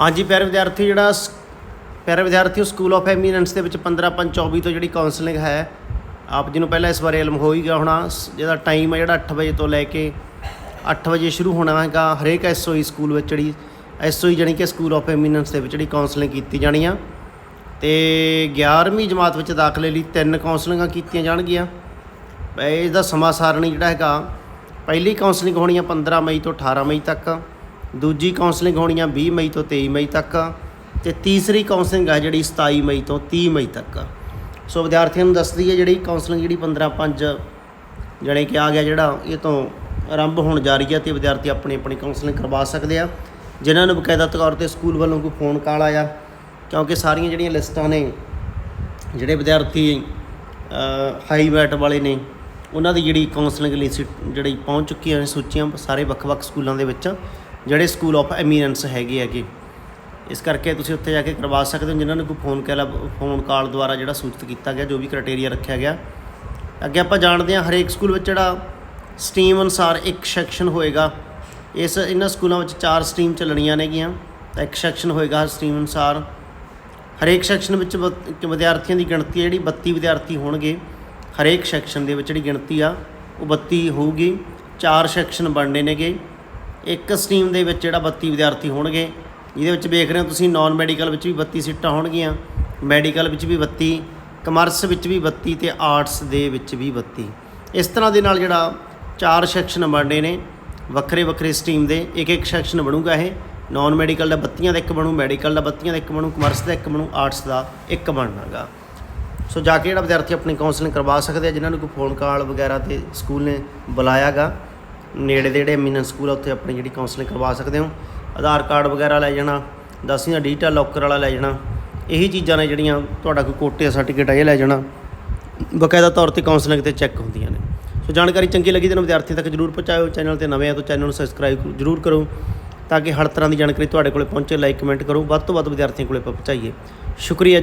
ਹਾਂਜੀ, ਪਿਆਰੇ ਵਿਦਿਆਰਥੀ, ਜਿਹੜਾ ਸ- ਪਿਆਰੇ ਵਿਦਿਆਰਥੀਓ ਸਕੂਲ ਆਫ ਐਮੀਨੈਂਸ ਦੇ ਵਿੱਚ 15 5 24 ਤੋਂ ਜਿਹੜੀ ਕਾਉਂਸਲਿੰਗ ਹੈ, ਆਪ ਜੀ ਨੂੰ ਪਹਿਲਾਂ ਇਸ ਬਾਰੇ ਇਲਮ ਹੋ ਹੀ ਗਿਆ ਹੋਣਾ। ਜਿਹਦਾ ਟਾਈਮ ਹੈ ਜਿਹੜਾ 8 ਵਜੇ ਤੋਂ ਲੈ ਕੇ 8 ਵਜੇ ਸ਼ੁਰੂ ਹੋਣਾ ਹੈਗਾ, ਹਰੇਕ ਐਸਓਈ ਸਕੂਲ ਵਿੱਚ ਜਿਹੜੀ ਐਸਓਈ ਜਾਣੀ ਕਿ ਸਕੂਲ ਆਫ ਐਮੀਨੈਂਸ ਦੇ ਵਿੱਚ ਜਿਹੜੀ ਕਾਉਂਸਲਿੰਗ ਕੀਤੀ ਜਾਣੀ ਆ। ਤੇ 11ਵੀਂ ਜਮਾਤ ਵਿੱਚ ਦਾਖਲੇ ਲਈ ਤਿੰਨ ਕਾਉਂਸਲਿੰਗਾਂ ਕੀਤੀਆਂ ਜਾਣਗੀਆਂ। ਇਸ ਦਾ ਸਮਾਂ ਸਾਰਣੀ ਜਿਹੜਾ ਹੈਗਾ, ਪਹਿਲੀ ਕਾਉਂਸਲਿੰਗ ਹੋਣੀ ਆ 15 ਮਈ ਤੋਂ 18 ਮਈ ਤੱਕ। ਦੂਜੀ ਕਾਉਂਸਲਿੰਗ ਹੋਣੀ ਆ 20 ਮਈ ਤੋਂ 23 ਮਈ ਤੱਕ ਤੇ ਤੀਸਰੀ ਕਾਉਂਸਲਿੰਗ ਆ ਜਿਹੜੀ 27 ਮਈ ਤੋਂ 30 ਮਈ ਤੱਕ। ਸੋ ਵਿਦਿਆਰਥੀਆਂ ਨੂੰ ਦੱਸਦੀ ਹੈ ਜਿਹੜੀ ਕਾਉਂਸਲਿੰਗ ਜਿਹੜੀ 15 5 ਜਾਣੀ ਕਿ ਆ ਗਿਆ ਜਿਹੜਾ ਇਹ ਤੋਂ ਆਰੰਭ ਹੋਣ ਜਾ ਰਹੀ ਹੈ ਤੇ ਵਿਦਿਆਰਥੀ ਆਪਣੀ ਆਪਣੀ ਕਾਉਂਸਲਿੰਗ ਕਰਵਾ ਸਕਦੇ ਆ। ਜਿਨ੍ਹਾਂ ਨੂੰ ਬਕਾਇਦਾ ਤੌਰ ਤੇ ਸਕੂਲ ਵੱਲੋਂ ਕੋਈ ਫੋਨ ਕਾਲ ਆਇਆ, ਕਿਉਂਕਿ ਸਾਰੀਆਂ ਜਿਹੜੀਆਂ ਲਿਸਟਾਂ ਨੇ, ਜਿਹੜੇ ਵਿਦਿਆਰਥੀ ਹਾਈ ਵੈਟ ਵਾਲੇ ਨੇ, ਉਹਨਾਂ ਦੀ ਜਿਹੜੀ ਕਾਉਂਸਲਿੰਗ ਲਈ ਸੀ, ਜਿਹੜੀ ਪਹੁੰਚ ਚੁੱਕੀਆਂ ਨੇ ਸੂਚੀਆਂ ਸਾਰੇ ਵੱਖ-ਵੱਖ ਸਕੂਲਾਂ ਦੇ ਵਿੱਚ ਜਿਹੜੇ ਸਕੂਲ ਆਫ ਐਮੀਨੈਂਸ ਹੈਗੇ ਹੈਗੇ। ਇਸ ਕਰਕੇ ਤੁਸੀਂ ਉੱਥੇ ਜਾ ਕੇ ਕਰਵਾ ਸਕਦੇ ਹੋ, ਜਿਨ੍ਹਾਂ ਨੂੰ ਕੋਈ ਫੋਨ ਕਾਲ ਫੋਨ ਕਾਲ ਦੁਆਰਾ ਜਿਹੜਾ ਸੂਚਿਤ ਕੀਤਾ ਗਿਆ, ਜੋ ਵੀ ਕ੍ਰਾਈਟੇਰੀਆ ਰੱਖਿਆ ਗਿਆ। ਅੱਗੇ ਆਪਾਂ ਜਾਣਦੇ ਹਾਂ, ਹਰੇਕ ਸਕੂਲ ਵਿੱਚ ਜਿਹੜਾ ਸਟਰੀਮ ਅਨੁਸਾਰ ਇੱਕ ਸੈਕਸ਼ਨ ਹੋਏਗਾ। ਇਸ ਇਹਨਾਂ ਸਕੂਲਾਂ ਵਿੱਚ ਚਾਰ ਸਟਰੀਮ ਚੱਲਣੀਆਂ ਨੇਗੀਆਂ, ਤਾਂ ਇੱਕ ਸੈਕਸ਼ਨ ਹੋਏਗਾ ਹਰ ਸਟਰੀਮ ਅਨੁਸਾਰ। ਹਰੇਕ ਸੈਕਸ਼ਨ ਵਿੱਚ ਵ- ਵਿਦਿਆਰਥੀਆਂ ਦੀ ਗਿਣਤੀ ਜਿਹੜੀ 32 ਵਿਦਿਆਰਥੀ ਹੋਣਗੇ। ਹਰੇਕ ਸੈਕਸ਼ਨ ਦੇ ਵਿੱਚ ਜਿਹੜੀ ਗਿਣਤੀ ਆ, ਉਹ 32 ਹੋਊਗੀ। ਚਾਰ ਸੈਕਸ਼ਨ ਬਣਨੇ ਨੇਗੇ। ਇੱਕ ਸਟਰੀਮ ਦੇ ਵਿੱਚ ਜਿਹੜਾ 32 ਵਿਦਿਆਰਥੀ ਹੋਣਗੇ ਜਿਹਦੇ ਵਿੱਚ ਵੇਖ ਰਹੇ ਹੋ ਤੁਸੀਂ ਨਾਨ ਮੈਡੀਕਲ ਵਿੱਚ ਵੀ 32 ਸੀਟਾਂ ਹੋਣਗੀਆਂ ਮੈਡੀਕਲ ਵਿੱਚ ਵੀ 32 ਕਮਰਸ ਵਿੱਚ ਵੀ 32 ਤੇ ਆਰਟਸ ਦੇ ਵਿੱਚ ਵੀ 32 ਇਸ ਤਰ੍ਹਾਂ ਦੇ ਨਾਲ ਜਿਹੜਾ ਚਾਰ ਸੈਕਸ਼ਨ ਬਣਨੇ ਨੇ, ਵੱਖਰੇ ਵੱਖਰੇ ਸਟਰੀਮ ਦੇ, ਇੱਕ ਇੱਕ ਸੈਕਸ਼ਨ ਬਣੂਗਾ ਇਹ। ਨਾਨ ਮੈਡੀਕਲ ਦਾ 32 ਦਾ ਇੱਕ ਬਣੂ ਮੈਡੀਕਲ ਦਾ 32 ਦਾ ਇੱਕ ਬਣੂ ਕਮਰਸ ਦਾ ਇੱਕ ਬਣੂ ਆਰਟਸ ਦਾ ਇੱਕ ਬਣਨਾਗਾ। ਸੋ ਜਾ ਕੇ ਜਿਹੜਾ ਵਿਦਿਆਰਥੀ ਆਪਣੀ ਕਾਉਂਸਲਿੰਗ ਕਰਵਾ ਸਕਦੇ ਆ, ਜਿਨ੍ਹਾਂ ਨੂੰ ਕੋਈ ਫੋਨ ਕਾਲ ਵਗੈਰਾ ਤੇ ਸਕੂਲ ਨੇ ਬੁਲਾਇਆਗਾ। ਨੇੜੇ ਦੇ ਜਿਹੜੇ ਐਮੀਨੈਂਸ ਸਕੂਲ ਆ, ਉੱਥੇ ਆਪਣੀ ਜਿਹੜੀ ਕਾਉਂਸਲਿੰਗ ਕਰਵਾ ਸਕਦੇ ਹੋ। ਆਧਾਰ ਕਾਰਡ ਵਗੈਰਾ ਲੈ ਜਾਣਾ, ਦਸਵੀਂ ਦਾ ਡਿਜੀਟਲ ਲੋਕਰ ਵਾਲਾ ਲੈ ਜਾਣਾ, ਇਹੀ ਚੀਜ਼ਾਂ ਨੇ ਜਿਹੜੀਆਂ ਤੁਹਾਡਾ ਕੋਈ ਕੋਟੇ ਦਾ ਸਰਟੀਫਿਕੇਟ ਆ, ਇਹ ਲੈ ਜਾਣਾ। ਬਕਾਇਦਾ ਤੌਰ ਤੇ ਕਾਉਂਸਲਿੰਗ ਤੇ ਚੈੱਕ ਹੁੰਦੀਆਂ ਨੇ। ਸੋ ਜਾਣਕਾਰੀ ਚੰਗੀ ਲੱਗੀ ਤਾਂ ਵਿਦਿਆਰਥੀਆਂ ਤੱਕ ਜਰੂਰ ਪਹੁੰਚਾਇਓ ਚੈਨਲ ਤੇ ਨਵੇਂ ਆ ਤਾਂ ਚੈਨਲ ਨੂੰ ਸਬਸਕ੍ਰਾਈਬ ਜਰੂਰ ਕਰੋ, ਤਾਂ ਕਿ ਹਰ ਤਰ੍ਹਾਂ ਦੀ ਜਾਣਕਾਰੀ ਤੁਹਾਡੇ ਕੋਲੇ ਪਹੁੰਚੇ ਲਾਈਕ ਕਮੈਂਟ ਕਰੋ। ਵੱਧ ਤੋਂ ਵੱਧ ਵਿਦਿਆਰਥੀਆਂ ਕੋਲੇ ਪਹੁੰਚਾਈਏ। ਸ਼ੁਕਰੀਆ।